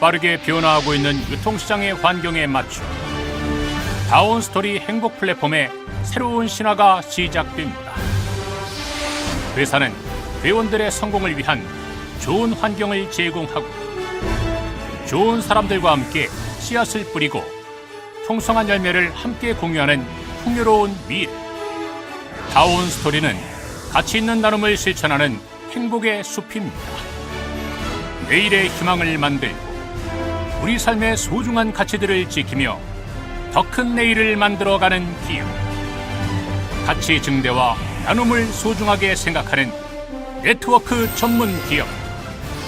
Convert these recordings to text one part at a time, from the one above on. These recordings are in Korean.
빠르게 변화하고 있는 유통시장의 환경에 맞춰 다운스토리 행복 플랫폼의 새로운 신화가 시작됩니다. 회사는 회원들의 성공을 위한 좋은 환경을 제공하고 좋은 사람들과 함께 씨앗을 뿌리고 풍성한 열매를 함께 공유하는 풍요로운 미래. 다운스토리는 가치 있는 나눔을 실천하는 행복의 숲입니다. 내일의 희망을 만들고 우리 삶의 소중한 가치들을 지키며 더 큰 내일을 만들어가는 기업. 가치 증대와 나눔을 소중하게 생각하는 네트워크 전문 기업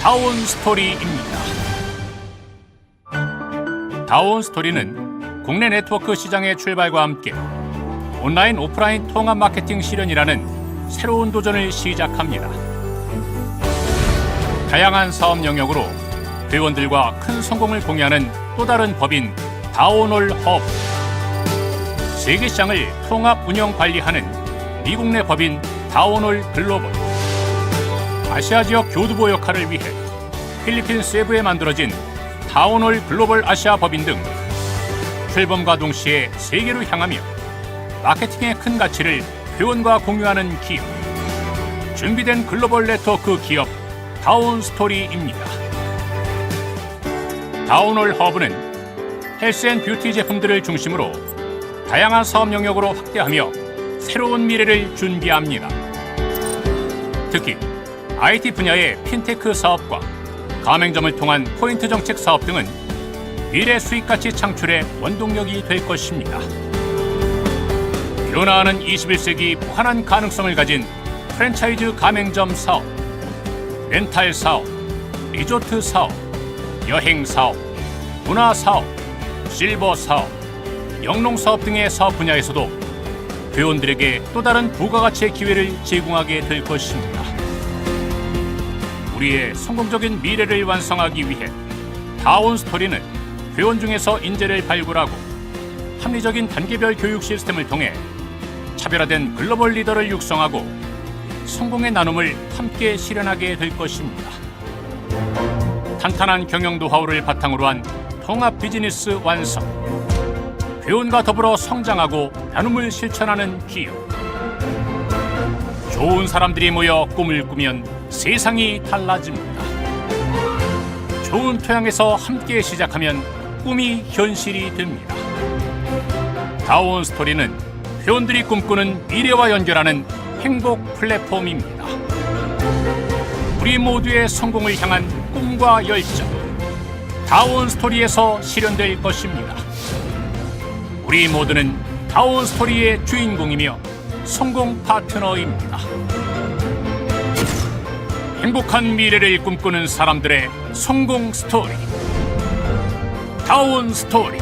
다운 스토리입니다. 다운 스토리는 국내 네트워크 시장의 출발과 함께 온라인 오프라인 통합 마케팅 실현이라는 새로운 도전을 시작합니다. 다양한 사업 영역으로 회원들과 큰 성공을 공유하는 또 다른 법인 다운홀 허브. 세계 시장을 통합 운영 관리하는 미국 내 법인 다운홀 글로벌. 아시아 지역 교두보 역할을 위해 필리핀 세부에 만들어진 다운홀 글로벌 아시아 법인 등 출범과 동시에 세계로 향하며 마케팅의 큰 가치를 회원과 공유하는 기업. 준비된 글로벌 네트워크 기업 다운스토리입니다. 다운홀 허브는 헬스앤뷰티 제품들을 중심으로 다양한 사업 영역으로 확대하며 새로운 미래를 준비합니다. 특히 IT 분야의 핀테크 사업과 가맹점을 통한 포인트 정책 사업 등은 미래 수익 가치 창출의 원동력이 될 것입니다. 변화하는 21세기 무한한 가능성을 가진 프랜차이즈 가맹점 사업, 렌탈 사업, 리조트 사업, 여행 사업, 문화 사업, 실버 사업, 영농 사업 등의 사업 분야에서도 회원들에게 또 다른 부가가치의 기회를 제공하게 될 것입니다. 우리의 성공적인 미래를 완성하기 위해 다운 스토리는 회원 중에서 인재를 발굴하고 합리적인 단계별 교육 시스템을 통해 차별화된 글로벌 리더를 육성하고 성공의 나눔을 함께 실현하게 될 것입니다. 탄탄한 경영 노하우를 바탕으로 한 통합 비즈니스 완성. 회원과 더불어 성장하고 나눔을 실천하는 기업. 좋은 사람들이 모여 꿈을 꾸면 세상이 달라집니다. 좋은 토양에서 함께 시작하면 꿈이 현실이 됩니다. 다운 스토리는 회원들이 꿈꾸는 미래와 연결하는 행복 플랫폼입니다. 우리 모두의 성공을 향한 꿈과 열정. 다운 스토리에서 실현될 것입니다. 우리 모두는 다운 스토리의 주인공이며 성공 파트너입니다. 행복한 미래를 꿈꾸는 사람들의 성공 스토리. 다운 스토리.